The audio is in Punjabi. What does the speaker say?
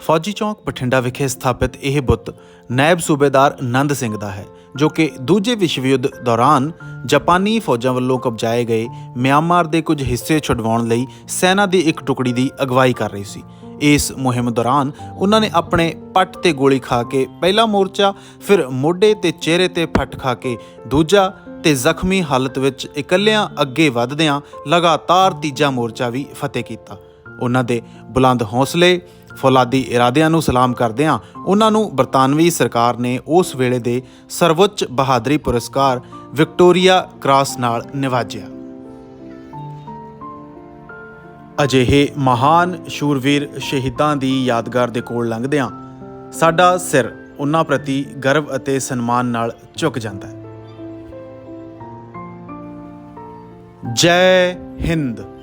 ਫੌਜੀ ਚੌਂਕ ਬਠਿੰਡਾ ਵਿਖੇ ਸਥਾਪਿਤ ਇਹ ਬੁੱਤ ਨਾਇਬ ਸੂਬੇਦਾਰ ਨੰਦ ਸਿੰਘ ਦਾ ਹੈ, ਜੋ ਕਿ ਦੂਜੇ ਵਿਸ਼ਵ ਯੁੱਧ ਦੌਰਾਨ ਜਾਪਾਨੀ ਫੌਜਾਂ ਵੱਲੋਂ ਕਬਜ਼ਾਏ ਗਏ ਮਿਆਂਮਾਰ ਦੇ ਕੁਝ ਹਿੱਸੇ ਛੁਡਵਾਉਣ ਲਈ ਸੈਨਾ ਦੀ ਇੱਕ ਟੁਕੜੀ ਦੀ ਅਗਵਾਈ ਕਰ ਰਹੀ ਸੀ। ਇਸ ਮੁਹਿੰਮ ਦੌਰਾਨ ਉਹਨਾਂ ਨੇ ਆਪਣੇ ਪੱਟ ਤੇ ਗੋਲੀ ਖਾ ਕੇ ਪਹਿਲਾ ਮੋਰਚਾ, ਫਿਰ ਮੋਢੇ ਤੇ ਚਿਹਰੇ ਤੇ ਫੱਟ ਖਾ ਕੇ ਦੂਜਾ ਤੇ ਜ਼ਖਮੀ ਹਾਲਤ ਵਿੱਚ ਇਕੱਲਿਆਂ ਅੱਗੇ ਵਧਦਿਆਂ ਲਗਾਤਾਰ ਤੀਜਾ ਮੋਰਚਾ ਵੀ ਫਤਿਹ ਕੀਤਾ। ਉਹਨਾਂ ਦੇ ਬੁਲੰਦ ਹੌਸਲੇ ਫੌਲਾਦੀ ਇਰਾਦਿਆਂ ਨੂੰ ਸਲਾਮ ਕਰਦਿਆਂ ਉਹਨਾਂ ਨੂੰ ਬਰਤਾਨਵੀ ਸਰਕਾਰ ਨੇ ਉਸ ਵੇਲੇ ਦੇ ਸਰਵਉੱਚ ਬਹਾਦਰੀ ਪੁਰਸਕਾਰ ਵਿਕਟੋਰੀਆ ਕ੍ਰਾਸ ਨਾਲ ਨਿਵਾਜਿਆ। ਅਜਿਹੇ ਮਹਾਨ ਸ਼ੂਰਵੀਰ ਸ਼ਹੀਦਾਂ ਦੀ ਯਾਦਗਾਰ ਦੇ ਕੋਲ ਲੰਘਦਿਆਂ ਸਾਡਾ ਸਿਰ ਉਹਨਾਂ ਪ੍ਰਤੀ ਗਰਵ ਅਤੇ ਸਨਮਾਨ ਨਾਲ ਝੁਕ ਜਾਂਦਾ ਹੈ। ਜੈ ਹਿੰਦ।